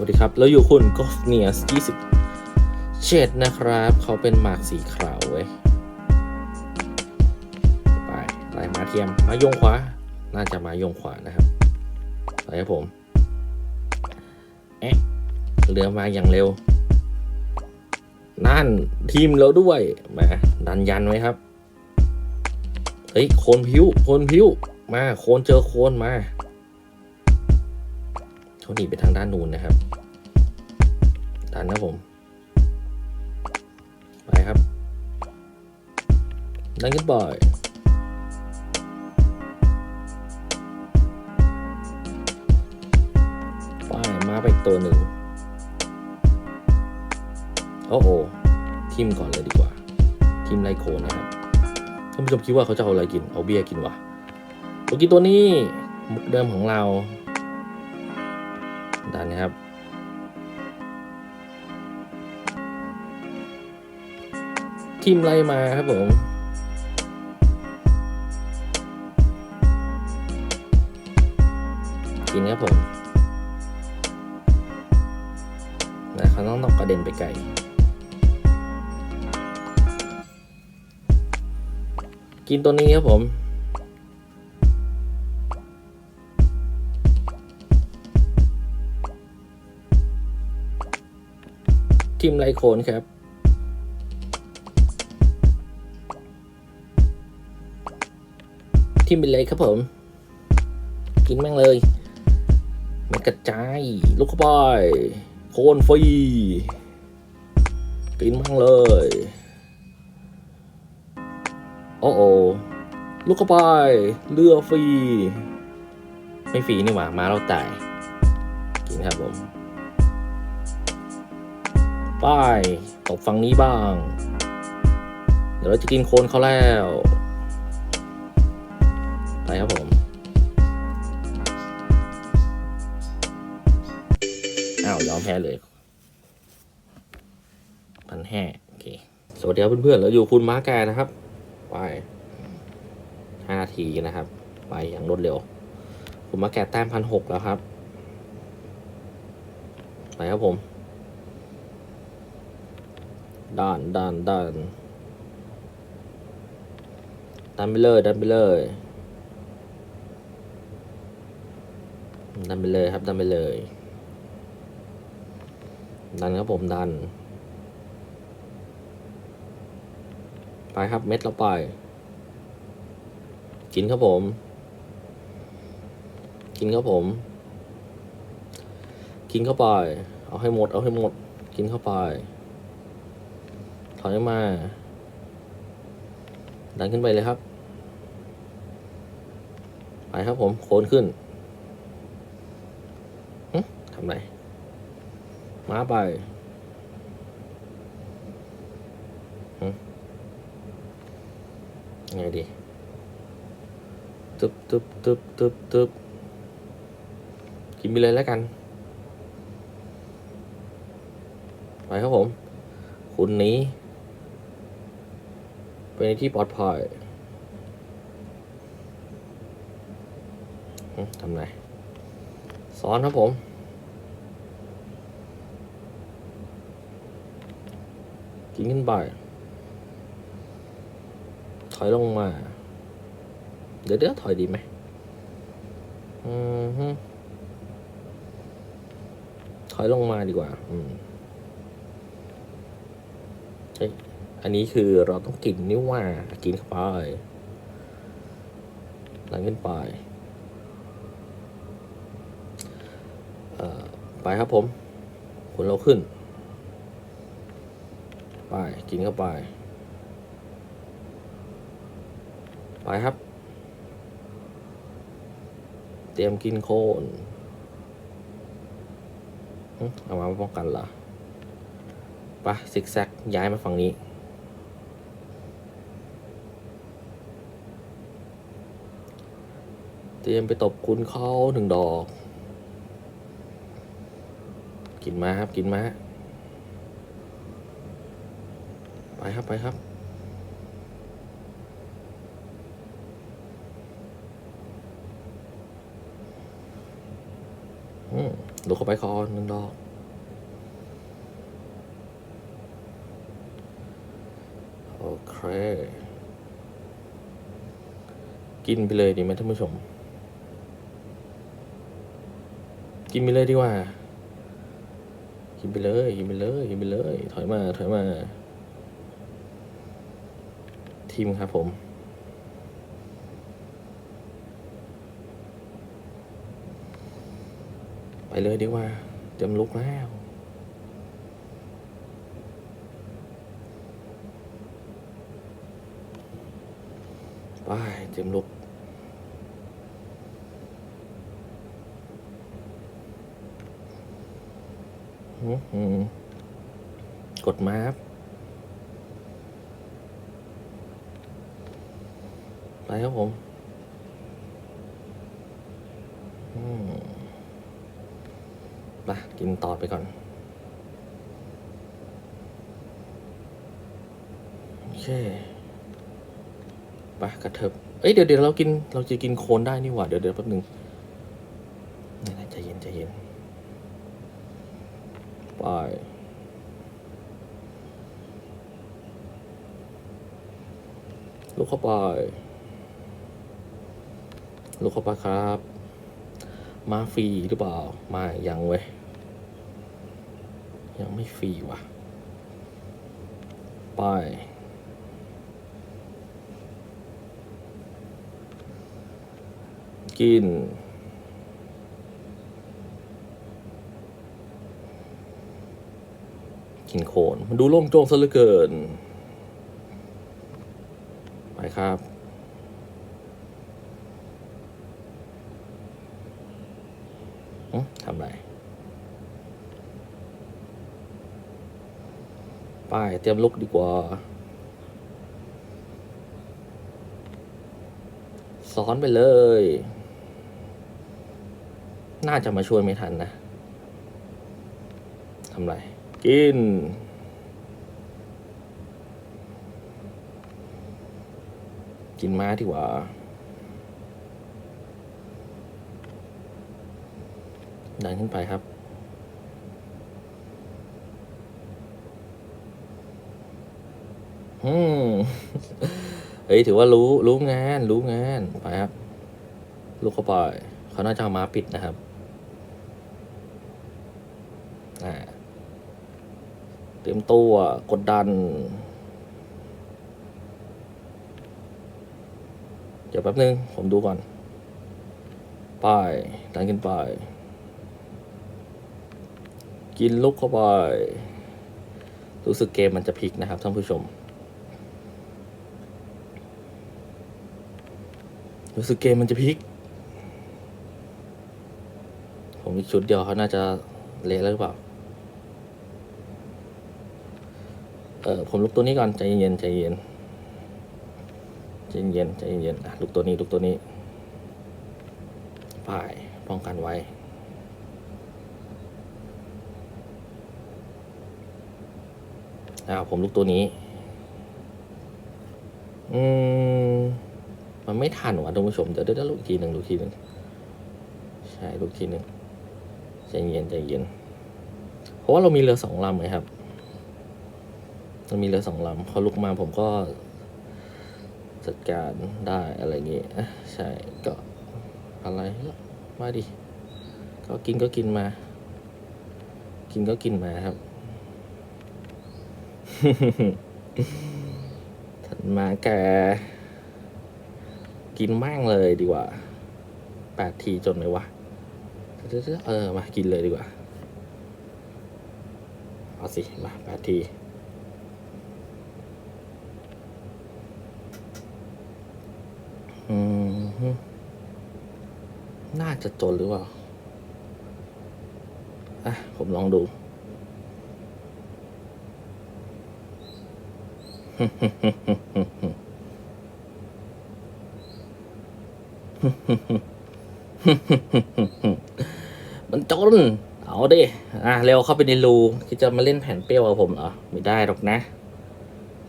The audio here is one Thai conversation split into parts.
วัสดีครับ แล้วอยู่คุณกอฟเนียส20เจ็ดนะครับ เขาเป็นหมากสีขาวเว้ย ไปไล่มาเทียม มายงขวา น่าจะมายงขวานะครับไปครับผม เอ๊ะเรือมาอย่างเร็ว นั่นทีมเราด้วยแหมดันยันไว้ครับ เฮ้ย โคนพิ้ว โคนพิ้ว มา โคนเจอโคนมาเขาหนีไปทางด้านนู้นนะครับันนะผม ไปครับดันขึ้นบ่อยไปมาไปอีกตัวหนึ่ง โอ้โหทิมก่อนเลยดีกว่า ทิมไลโคนนะครับท่านผู้ชมคิดว่าเขาจะเอาอะไรกิน เอาเบียร์กินวะตัวกินตัวนี้ มุกเดิมของเราดันนะครับ ทีมไล่มาครับผมกินครับผมนะเขาต้องต้องกระเด็นไปไกลกินตัวนี้ครับผมทีมไลโคนครับ ทีมเป็นเลยครับผม กินแม่งเลย มันกระจายลูกเข้าไปโคนฟรีกินแม่งเลย โอ้โอลูกเข้าไป เรือฟรี ไม่ฟรีนี่หว่า มาเราตาย กินครับผม ไป้ายตกฝั่งนี้บ้าง เดี๋ยวเราจะกินโคนเขาแล้ว ไปครับผมอ้าวยอมแพ้เลยพันแห่โอเค สวัสดีครับเพื่อนๆเราอยู่คุณม้าแกนะครับ ไปห้านาทีนะครับ ไปอย่างรวดเร็ว คุณม้าแกแต้มพันหกแล้วครับ ไปครับผมดันดันดันดันไปเลยดันไปเลย ดันไปเลยครับ ดันไปเลย ดันครับผมดัน ไปครับเม็ดเราไป กินครับผม กินครับผม กินเข้าไป เอาให้หมด เอาให้หมด กินเข้าไป ถอยมา ดันขึ้นไปเลยครับ ไปครับผม โคนขึ้น ทำไรมาไปไงดีตึบตึบตึบตึบตึบกินไปเลยแล้วกัน ไปครับผม คุณนี้ไปในที่ปลอดภัยทำไรซ้อนครับผม กินขึ้นไป ถอยลงมา เดี๋ยวเดี๋ยวถอยดีไหมอืมฮึถอยลงมาดีกว่า อืมเฮ้ยอันนี้คือเราต้องกินนิ้วว่ากินเข้าไปหลังขึ้นไปเอ่อไปครับผมคุณเราขึ้น ไปกินเข้าไป ไปครับ เตรียมกินโคนเอามาป้องกันเหรอไปซิกแซกย้ายมาฝั่งนี้ เตรียมไปตบคุณเขาหนึ่งดอก กินมาครับ กินมา ไปครับไปครับ อืมดูเข้าไปคอนึงดอก โอเค กินไปเลยดีไหมท่านผู้ชม กินไปเลยดีกว่า กินไปเลย กินไปเลย กินไปเลย ถอยมา ถอยมา ทีมครับผม ไปเลยดีกว่าเตรียมลุกแล้ว ไปเตรียมลุกหือกดมาครับ ไปครับผมมไปกินต่อไปก่อน โอเคไปกระเถิบเอ้ยเดี๋ยวเดี๋ยวเรากิน เราจะกินโคนได้นี่หว่า เดี๋ยวเดี๋ยวแป๊บหนึงนี่นะใจเย็นใจเย็น ไปลุกเข้าไป ลุกเข้าไปครับ มาฟรีหรือเปล่า มายังเว้ย ยังไม่ฟรีว่ะ ไป กินกินโคนมันดูโล่งโจ้งซะเหลือเกิน ไปครับ หึทำไร ไปเตรียมลุกดีกว่า ซ้อนไปเลย น่าจะมาช่วยไม่ทันนะทำไร กิน กินม้าดีกว่า ดันขึ้นไปครับ อืม เฮ้ยถือว่ารู้รู้งาน รู้งานไปครับ ลูกเข้าไปเขาน่าจะเอามาปิดนะครับ อ่า เตรียมตัวกดดัน เดี๋ยวแป๊บนึง ผมดูก่อนไปดันขึ้นไป กินลุกเข้าไป รู้สึกเกมมันจะพลิกนะครับท่านผู้ชม รู้สึกเกมมันจะพลิก ผมอีกชุดเดียวเขาน่าจะเละแล้วหรือเปล่า เออผมลุกตัวนี้ก่อนใจเย็นใจเย็นใจเย็นใจเย็นอะลุกตัวนี้ลุกตัวนี้ป่ายป้องกันไว้อ่าผมลุกตัวนี้ อืม มันไม่ทันว่ะท่านผู้ชมเดี๋ยวเดี๋ยวลุกอีกทีหนึ่งลุกทีหนึ่งใช่ลุกทีหนึ่งใจเย็นใจเย็น เพราะว่าเรามีเรือสองลำไงครับเรามีเรือสองลำเขาลุกมาผมก็ จัดการได้อะไรเงี้ยใช่ก็อะไรมาดิก็กินก็กินมา กินก็กินมาครับ ถัดมาแก กินมั่งเลยดีกว่าแปดทีจนไหมวะเออมากินเลยดีกว่า เอาสิ มาแปดทีอืมน่าจะจนหรือเปล่า อะ ผมลองดู มันจน เอาดิ อะ เร็วเข้าไปในรูคิดจะมาเล่นแผ่นเปรี้ยวกับผมเหรอไม่ได้หรอกนะ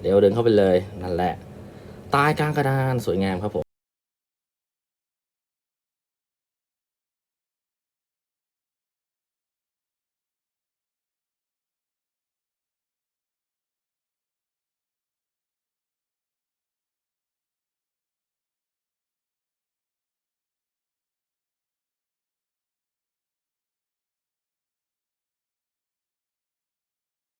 เร็วเดินเข้าไปเลย นั่นแหละ ตายกลางกระดาน สวยงามครับผม